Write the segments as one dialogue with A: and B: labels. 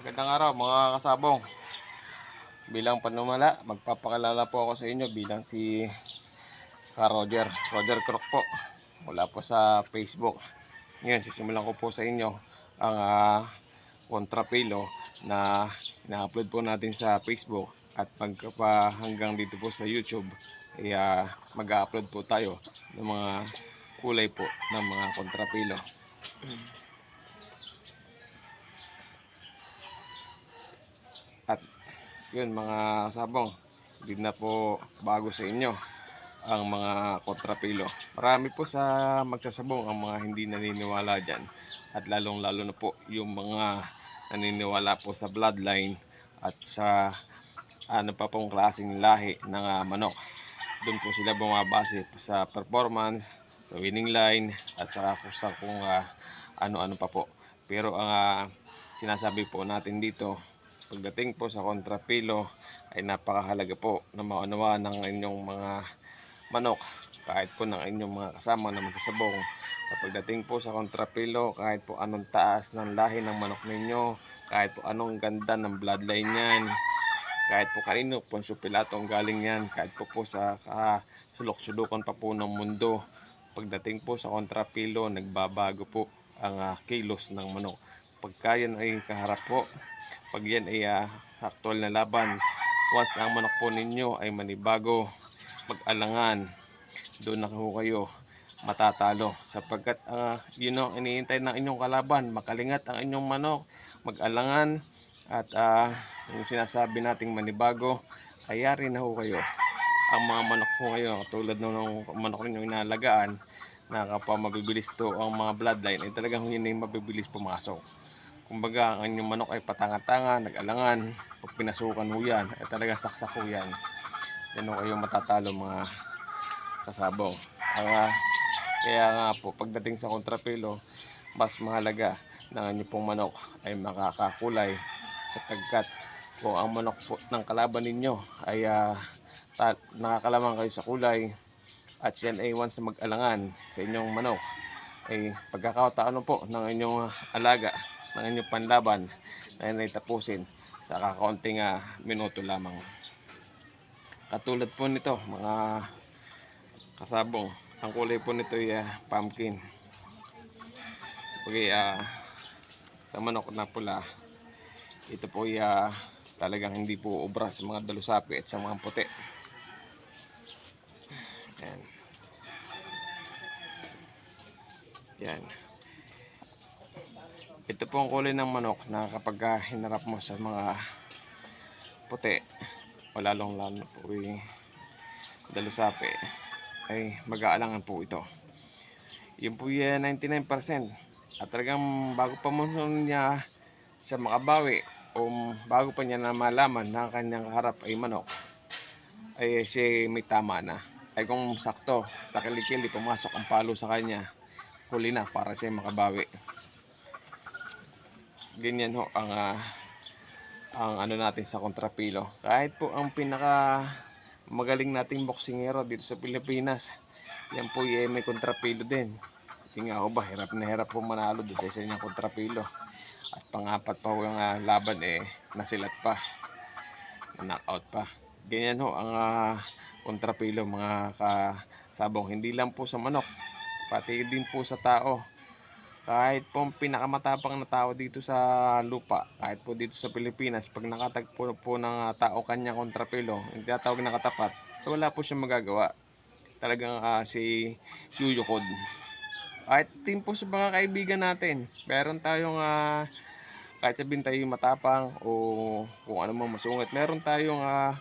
A: Magandang araw mga kasabong. Bilang panumala, magpapakilala po ako sa inyo bilang si Ka Roger. Roger Crook po. Mula po sa Facebook. Ngayon, sisimulan ko po sa inyo ang ah, kontrapilo na ina-upload po natin sa Facebook at pagkapa hanggang dito po sa YouTube ay ah, mag-upload po tayo ng mga kulay po ng mga kontrapilo. Yun mga sabong, hindi na po bago sa inyo ang mga kontrapilo. Marami po sa magsasabong ang mga hindi naniniwala dyan. At lalong lalo na po yung mga naniniwala po sa bloodline at sa ano pa pong klaseng lahi ng ah, manok. Doon po sila bumabase sa performance, sa winning line at sa, kung ah, ano-ano pa po. Pero ang ah, sinasabi po natin dito, pagdating po sa kontrapilo ay napakahalaga po na maunawaan ng inyong mga manok kahit po ng inyong mga kasama na magsasabong na pagdating po sa kontrapilo kahit po anong taas ng lahi ng manok ninyo kahit po anong ganda ng bloodline niyan kahit po kanino Poncio Pilato ang galing yan kahit po po sa sulok-sulukan pa po ng mundo pagdating po sa kontrapilo nagbabago po ang ah, kilos ng manok. Pagka yan ay kaharap po pag yan ay ah, actual na laban once ang manok po ninyo ay manibago mag-alangan doon na ho kayo matatalo. Sapagkat ah, yun ang iniintay ng inyong kalaban makalingat ang inyong manok mag-alangan at ah, yung sinasabi nating manibago ayari na ho kayo. Ang mga manok po ngayon tulad nung manok ninyong inalagaan na kapag mabibilis to ang mga bloodline ay talagang yun ay mabibilis pumasok kumbaga ang inyong manok ay patanga-tanga, nag-alangan. Pag pinasukan ho yan ay talagang saksak ho yan. Yan ho kayo matatalo mga kasabong ang, ah, kaya nga po pagdating sa kontrapelo mas mahalaga na ang inyong pong manok ay makakakulay sapagkat kung ang manok po ng kalaban ninyo ay ah, ta- nakakalamang kayo sa kulay at yan ay once na mag-alangan sa inyong manok ay pagkakataon po ng inyong ah, alaga ng inyong panlaban na yan ay tapusin sa kakaunting ah, minuto lamang. Katulad po nito mga kasabong ang kulay po nito ay ah, pumpkin. Okay ah sa manok na pula ito po ay ah, talagang hindi po obra sa mga dalusapi at sa mga puti. Yan. Yan ito po ang kulay ng manok na kapag ah, hinarap mo sa mga puti o lalong lalo po ay dalusapi ay mag-aalangan po ito. Yun po yan 99% at talagang bago pa mo niya sa makabawi o bago pa niya na malaman na ang kanyang harap ay manok ay siya may tama na. Ay kung sakto sa kilikili pumasok ang palo sa kanya huli na para siya makabawi ganyan ho ang ah, ang ano natin sa kontrapilo. Kahit po ang pinaka magaling nating boksingero dito sa Pilipinas yan po ay may kontrapilo din. Tingnan ko ba hirap na hirap po manalo doon sa isa niyang kontrapilo. At pangapat pa ho yung ah, laban eh nasilat pa. Na knockout pa. Ganyan ho ang ah, kontrapilo mga kasabong. Hindi lang po sa manok pati din po sa tao kahit po ang pinakamatapang na tao dito sa lupa kahit po dito sa Pilipinas pag nakatagpo po ng ah, tao kanya kontrapilo yung tinatawag na katapat wala po siyang magagawa. Talagang ah, si Yuyukod kahit din po sa mga kaibigan natin meron tayong ah, kahit sabihin tayo matapang o kung ano mang masungit meron tayong ah,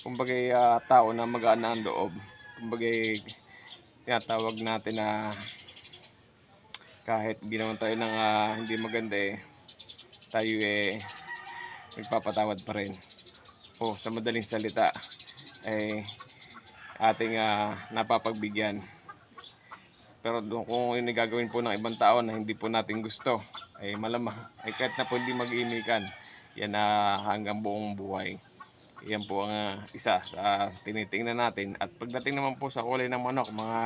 A: kumbaga ah, tao na magaan ang loob. Kumbaga tinatawag natin na kahit ginawan tayo ng ah, hindi maganda eh tayo eh nagpapatawad pa rin. O sa madaling salita eh ating ah, napapagbigyan. Pero kung yun ay gagawin po ng ibang tao na hindi po natin gusto ay malamang ay kahit na po hindi mag-iimikan yan na hanggang buong buhay. Yan po ang ah, isa sa tinitingnan natin. At pagdating naman po sa kulay ng manok mga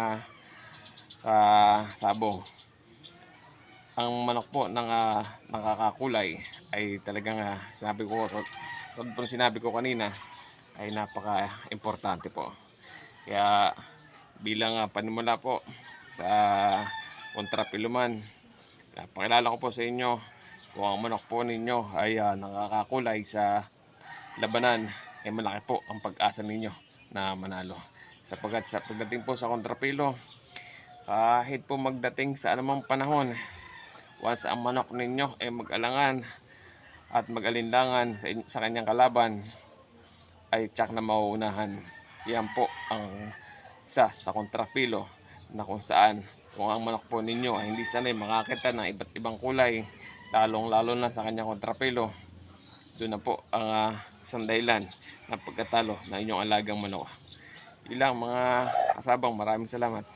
A: ah, sabong ang manok po ng ah, nakakakulay ay talagang ah, sabi ko tulad po sinabi ko kanina ay napaka-importante po. Kaya bilang ah, panimula po sa kontrapiluman, napakilala ko po sa inyo kung ang manok po ninyo ay ah, nakakakulay sa labanan, ay malaki po ang pag-asa ninyo na manalo. Sapagkat sa pagdating po sa kontrapilo, kahit po magdating sa anumang panahon, once ang manok ninyo ay mag-alangan at mag-alinlangan sa, sa kanyang kalaban, ay tsak na mauunahan. Yan po ang isa sa kontrapilo na kung saan kung ang manok po ninyo ay hindi sanay makakita ng iba't ibang kulay, lalong lalo na sa kanyang kontrapilo, doon na po ang ah, isang dahilan ng pagkatalo ng inyong alagang manok. Ilang mga kasabang maraming salamat.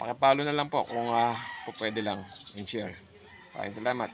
A: Pakipalo na lang po kung ah, po pwede lang and share. Maraming salamat.